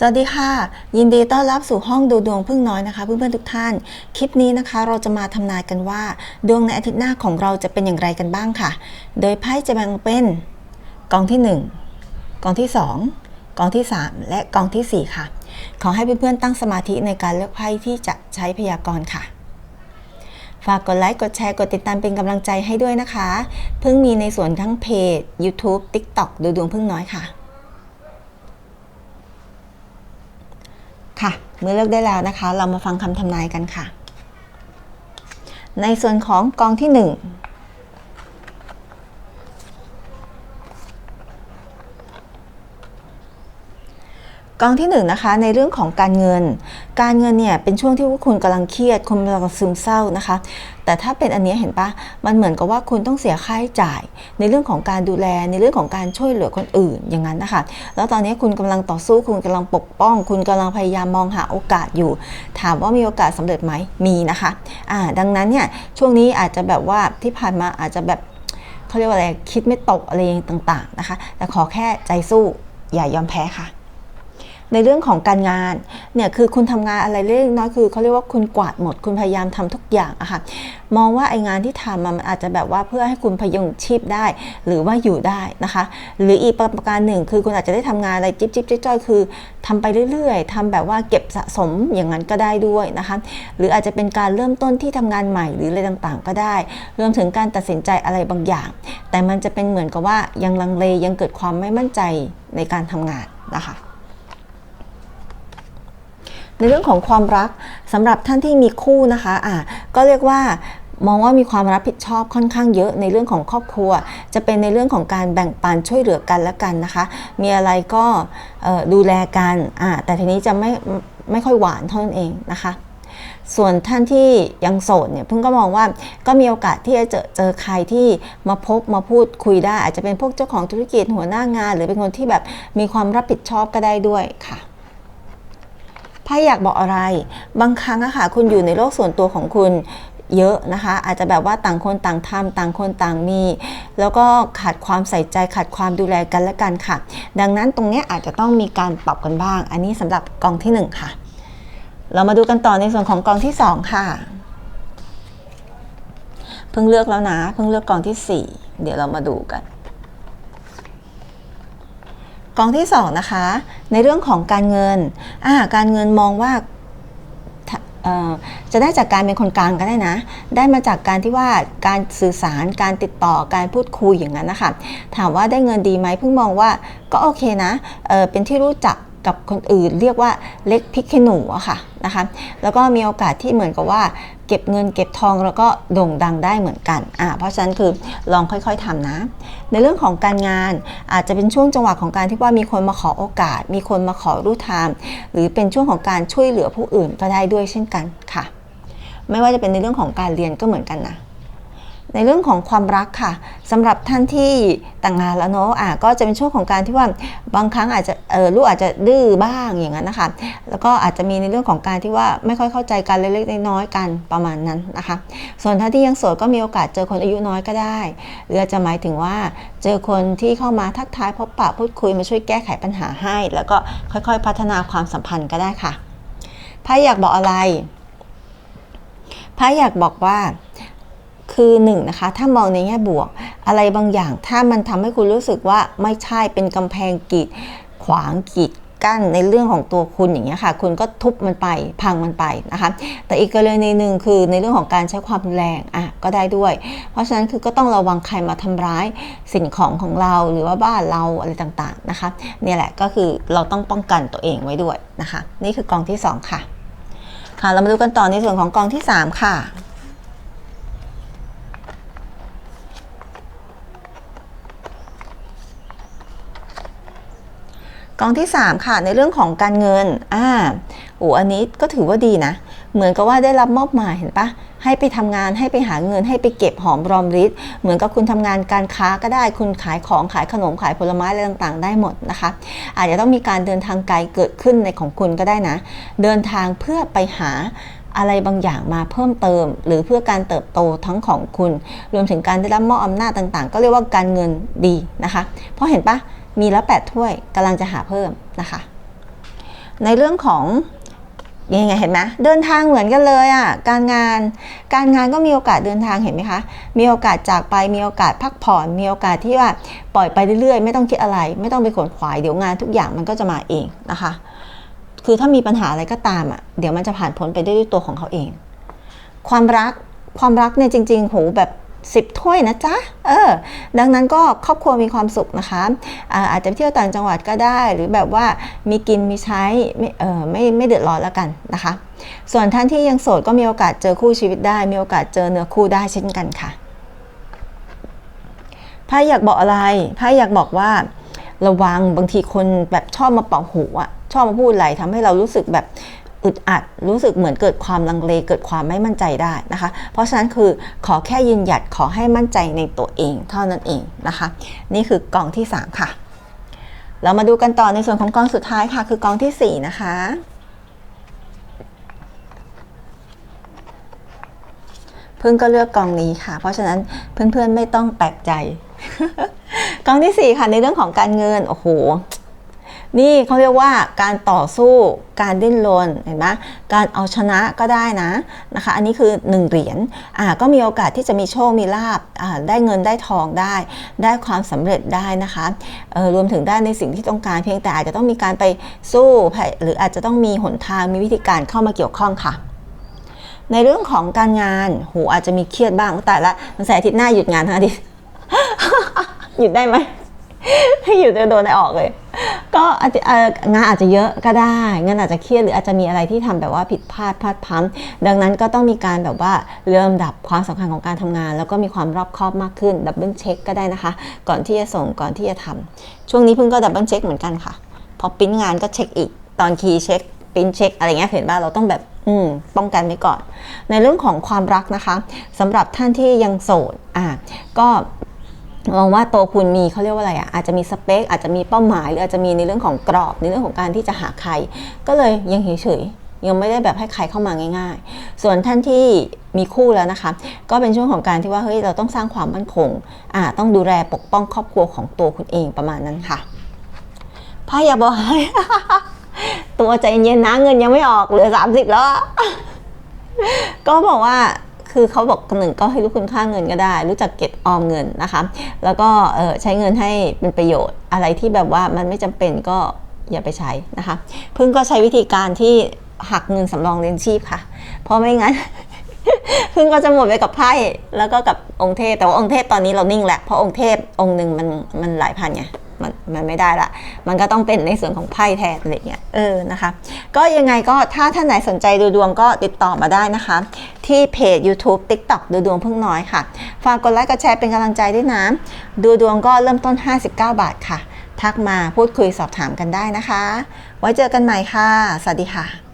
สวัสดีค่ะ ยินดีต้อนรับสู่ห้องดูดวงพึ่งน้อยนะคะ เพื่อนๆทุกท่าน คลิปนี้นะคะ เราจะมาทำนายกันว่า ดวงในอาทิตย์หน้าของเราจะเป็นอย่างไรกันบ้างค่ะ โดยไพ่จะแบ่งเป็นกองที่ 1 กองที่ 2 กองที่ 3 และกองทีสี่ 4 ค่ะ ขอให้เพื่อนๆตั้งสมาธิในการเลือกไพ่ที่จะใช้พยากรณ์ค่ะฝากกดไลค์ กดแชร์ กดติดตามเป็นกำลังใจให้ด้วยนะคะ เพิ่งมีในส่วนทั้งเพจ YouTube TikTok ดูดวงพึ่งน้อยค่ะ ค่ะ เมื่อเลือกได้แล้วนะคะ เรามาฟังคำทำนายกันค่ะ ในส่วนของกองที่ 1 กองที่1นนะคะในเรื่องของการเงิน การเงินเนี่ยเป็นช่วงที่พวกคุณกำลังเครียดคุณกำลังซึมเศร้านะคะ แต่ถ้าเป็นอันนี้เห็นปะมันเหมือนกับว่าคุณต้องเสียค่าใช้จ่าย ในเรื่องของการดูแลในเรื่องของการช่วยเหลือคนอื่นอย่างนั้นนะคะแล้วตอนนี้คุณกำลังต่อสู้คุณกำลังปกป้อง คุณกำลังพยายามมองหาโอกาสอยู่ ถามว่ามีโอกาสสำเร็จไหมมีนะคะอ่าดังนั้นเนี่ยช่วงนี้อาจจะแบบว่าที่ผ่านมาอาจจะแบบเขาเรียกว่าอะไรคิดไม่ตกอะไรต่างๆนะคะ แต่ขอแค่ใจสู้อย่ายอมแพ้ค่ะ ในเรื่องของการงานเนี่ยคือคุณทำงานอะไรเล็กน้อยคือเขาเรียกว่าคุณกวาดหมด คุณพยายามทำทุกอย่างอะค่ะมองว่าไองานที่ทำมันอาจจะแบบว่าเพื่อให้คุณพยุงชีพได้ หรือว่าอยู่ได้นะคะ หรืออีกประการหนึ่ง คือคุณอาจจะได้ทำงานอะไรจิ๊บจิ๊บจ้อยคือทำไปเรื่อยๆทำแบบว่าเก็บสะสมอย่างนั้นก็ได้ด้วยนะคะ หรืออาจจะเป็นการเริ่มต้นที่ทำงานใหม่หรืออะไรต่างๆ ก็ได้รวมถึงการตัดสินใจอะไรบางอย่าง แต่มันจะเป็นเหมือนกับว่ายังลังเลยังเกิดความไม่มั่นใจในการทำงานนะคะ ในเรื่องของความรักสำหรับท่านที่มีคู่นะคะอะก็เรียกว่ามองว่ามีความรับผิดชอบค่อนข้างเยอะในเรื่องของครอบครัว จะเป็นในเรื่องของการแบ่งปันช่วยเหลือกันและกันนะคะ มีอะไรก็ดูแลกันอะแต่ทีนี้จะไม่ไม่ค่อยหวานเท่านั้นเองนะคะ ส่วนท่านที่ยังโสดเนี่ยเพิ่งก็มองว่าก็มีโอกาสที่จะเจอเจอใครที่มาพบมาพูดคุยได้ อาจจะเป็นพวกเจ้าของธุรกิจหัวหน้างาน หรือเป็นคนที่แบบมีความรับผิดชอบก็ได้ด้วยค่ะ ไพ่อยากบอกอะไร บางครั้งอะค่ะคุณอยู่ในโลกส่วนตัวของคุณเยอะนะคะ อาจจะแบบว่าต่างคนต่างทำต่างคนต่างมี แล้วก็ขาดความใส่ใจขาดความดูแลกันและกันค่ะ ดังนั้นตรงนี้อาจจะต้องมีการปรับกันบ้าง อันนี้สำหรับกองที่ 1 ค่ะ เรามาดูกันต่อในส่วนของกองที่ 2 ค่ะ เพิ่งเลือกแล้วนะ เพิ่งเลือกกองที่ 4 เดี๋ยวเรามาดูกัน กองที่2นะคะ ในเรื่องของการเงินการเงินมองว่าจะได้จากการเป็นคนกลางก็ได้นะ ได้มาจากการที่ว่าการสื่อสาร การติดต่อ การพูดคุยอย่างนั้นนะคะ ถามว่าได้เงินดีไหมเพิ่งมองว่าก็โอเคนะเเป็นที่รู้จักกับคนอื่นเรียกว่าเล็กพิกหนูอะค่ะนะคะ แล้วก็มีโอกาสที่เหมือนกับว่า เก็บเงินเก็บทองแล้วก็โด่งดังได้เหมือนกันอ่าเพราะฉะนั้นคือลองค่อยๆทำนะ ในเรื่องของการงานอาจจะเป็นช่วงจังหวะของการที่ว่ามีคนมาขอโอกาส มีคนมาขอรู้ทางหรือเป็นช่วงของการช่วยเหลือผู้อื่นก็ได้ด้วยเช่นกันค่ะ ไม่ว่าจะเป็นในเรื่องของการเรียนก็เหมือนกันนะ ในเรื่องของความรักค่ะสำหรับท่านที่แต่งงานแล้วเนาะอะก็จะเป็นช่วงของการที่ว่าบางครั้งอาจจะเออลูกอาจจะดื้อบ้างอย่างนั้นนะคะ แล้วก็อาจจะมีในเรื่องของการที่ว่าไม่ค่อยเข้าใจกันเล็กๆน้อยๆกันประมาณนั้นนะคะ ส่วนท่านที่ยังโสดก็มีโอกาสเจอคนอายุน้อยก็ได้หรืออาจจะหมายถึงว่าเจอคนที่เข้ามาทักทายพบปะพูดคุยมาช่วยแก้ไขปัญหาให้ แล้วก็ค่อยๆ พัฒนาความสัมพันธ์ก็ได้ค่ะไพ่อยากบอกอะไรไพ่อยากบอกว่า คือ1นนะคะถ้ามองในแง่บวก อะไรบางอย่างถ้ามันทำให้คุณรู้สึกว่าไม่ใช่เป็นกำแพงกีดขวางกีดกั้นในเรื่องของตัวคุณอย่างเงี้ยค่ะ คุณก็ทุบมันไปพังมันไปนะคะ แต่อีกกรณีหนึ่งคือในเรื่องของการใช้ความแรงอะก็ได้ด้วย เพราะฉะนั้นคือก็ต้องระวังใครมาทำร้ายสิ่งของของเราหรือว่าบ้านเราอะไรต่างๆนะคะเนี่ยแหละก็คือเราต้องป้องกันตัวเองไว้ด้วยนะคะ นี่คือกองที่ 2 ค่ะ ค่ะเรามาดูกันต่อในส่วนของกองที่ 3 ค่ะ กองที่ 3 ค่ะ ในเรื่องของการเงินอ่าโอ้อันนี้ก็ถือว่าดีนะ เหมือนกับว่าได้รับมอบหมายเห็นปะให้ไปทำงานให้ไปหาเงินให้ไปเก็บหอมรอมริดเหมือนกับคุณทำงานการค้าก็ได้ คุณขายของขายขนมขายผลไม้อะไรต่างๆ ได้หมดนะคะ อาจจะต้องมีการเดินทางไกลเกิดขึ้นในของคุณก็ได้นะ เดินทางเพื่อไปหาอะไรบางอย่างมาเพิ่มเติม หรือเพื่อการเติบโตทั้งของคุณ รวมถึงการได้รับมอบอำนาจต่างๆ ก็เรียกว่าการเงินดีนะคะ เพราะเห็นปะ มีแล้วแปดถ้วยกำลังจะหาเพิ่มนะคะ ในเรื่องของยังไงเห็นไหมเดินทางเหมือนกันเลยอะการงานการงานก็มีโอกาสเดินทางเห็นไหมคะ มีโอกาสจากไปมีโอกาสพักผ่อน มีโอกาสที่ว่าปล่อยไปเรื่อยๆ ไม่ต้องคิดอะไร ไม่ต้องไปขวนขวายเดี๋ยวงานทุกอย่างมันก็จะมาเองนะคะ คือถ้ามีปัญหาอะไรก็ตามอะเดี๋ยวมันจะผ่านพ้นไปได้ด้วยตัวของเขาเอง ความรักความรักเนี่ยจริงๆโหแบบ สิบถ้วยนะจ๊ะ เออ ดังนั้นก็ครอบครัวมีความสุขนะคะอาอาจจะไปเที่ยวต่างจังหวัดก็ได้ หรือแบบว่ามีกินมีใช้ ไม่เออไม่ไม่เดือดร้อนแล้วกันนะคะ ส่วนท่านที่ยังโสดก็มีโอกาสเจอคู่ชีวิตได้ มีโอกาสเจอเนื้อคู่ได้เช่นกันค่ะไพ่อยากบอกอะไรไพ่อยากบอกว่าระวังบางทีคนแบบชอบมาเป่าหูอะชอบมาพูดอะไรทำให้เรารู้สึกแบบ อึดอัดรู้สึกเหมือนเกิดความลังเลเกิดความไม่มั่นใจได้นะคะ เพราะฉะนั้นคือขอแค่ยืนหยัดขอให้มั่นใจในตัวเองเท่านั้นเองนะคะ นี่คือกองที่ 3 ค่ะ เรามาดูกันต่อในส่วนของกองสุดท้ายค่ะ คือกองทีสี่4 นะคะเพิ่งก็เลือกกองนี้ค่ะ เพราะฉะนั้นเพื่อนๆไม่ต้องแปลกใจ กองที่ 4 ค่ะในเรื่องของการเงินโอ้โห นี่เขาเรียกว่าการต่อสู้การดิ้นรนเห็นไหมการเอาชนะก็ได้นะนะคะ อันนี้คือ1เหรียญอ่าก็มีโอกาสที่จะมีโชคมีลาบอ่าได้เงินได้ทองได้ ได้ความสำเร็จได้นะคะเออรวมถึงได้ในสิ่งที่ต้องการเพียงแต่อาจจะต้องมีการไปสู้หรืออาจจะต้องมีหนทางมีวิธีการเข้ามาเกี่ยวข้องค่ะในเรื่องของการงานโหอาจจะมีเครียดบ้างแต่ละตั้งแต่อาทิตย์หน้าหยุดงานทั้งอาทิตย์หยุดได้ไหม ให้หยุดจะโดนได้ออกเลย ก็อาจจะงานอาจจะเยอะก็ได้งานอาจจะเครียดหรืออาจจะมีอะไรที่ทำแบบว่าผิดพลาดพลาดพลั้งดังนั้นก็ต้องมีการแบบว่าเริ่มดับความสำคัญของการทำงาน แล้วก็มีความรอบคอบมากขึ้นดับเบิลเช็คก็ได้นะคะ ก่อนที่จะส่งก่อนที่จะทำช่วงนี้เพิ่งก็ดับเบิลเช็คเหมือนกันค่ะ พอปริ้นงานก็เช็คอีกตอนคีย์เช็คปริ้นเช็คอะไรเงี้ยเห็นว่าเราต้องแบบอืมป้องกันไว้ก่อน ในเรื่องของความรักนะคะสำหรับท่านที่ยังโสดอะก็ มองว่าตัวคุณมีเขาเรียกว่าอะไรอะอาจจะมีสเปคอาจจะมีเป้าหมาย หรืออาจจะมีในเรื่องของกรอบในเรื่องของการที่จะหาใคร ก็เลยยังเฉยๆยังไม่ได้แบบให้ใครเข้ามาง่าย ๆ ส่วนท่านที่มีคู่แล้วนะคะ ก็เป็นช่วงของการที่ว่าเฮ้ยเราต้องสร้างความมั่นคงอ่าต้องดูแลปกป้องครอบครัวของตัวคุณเองประมาณนั้นค่ะพ่ออย่าบอกให้ตัวใจเย็นนะเงินยังไม่ออกเหลือ 30 แล้วก็บอกว่า คือเขาบอกหนึ่งก็ให้รู้คุณค่าเงินก็ได้ รู้จักเก็บออมเงินนะคะ แล้วก็เออใช้เงินให้เป็นประโยชน์ อะไรที่แบบว่ามันไม่จำเป็นก็อย่าไปใช้นะคะเพิ่งก็ใช้วิธีการที่หักเงินสำรองเลี้ยงชีพค่ะ เพราะไม่งั้น เพิ่งก็จะหมดไปกับไพ่แล้วก็กับองค์เทพ แต่ว่าองค์เทพตอนนี้เรานิ่งแหละเพราะองค์เทพองค์หนึ่งมันมันหลายพันไงมันมันไม่ได้ละ มันก็ต้องเป็นในส่วนของไพ่แทนอะไรเงี้ย เออ นะคะ ก็ยังไงก็ถ้าท่านไหนสนใจดูดวงก็ติดต่อมาได้นะคะ ที่เพจ YouTube TikTok ดูดวงเพึ่งน้อยค่ะ ฝากกดไลค์กดแชร์เป็นกำลังใจด้วยนะ ดูดวงก็เริ่มต้น 59 บาทค่ะ ทักมาพูดคุยสอบถามกันได้นะคะ ไว้เจอกันใหม่ค่ะ สวัสดีค่ะ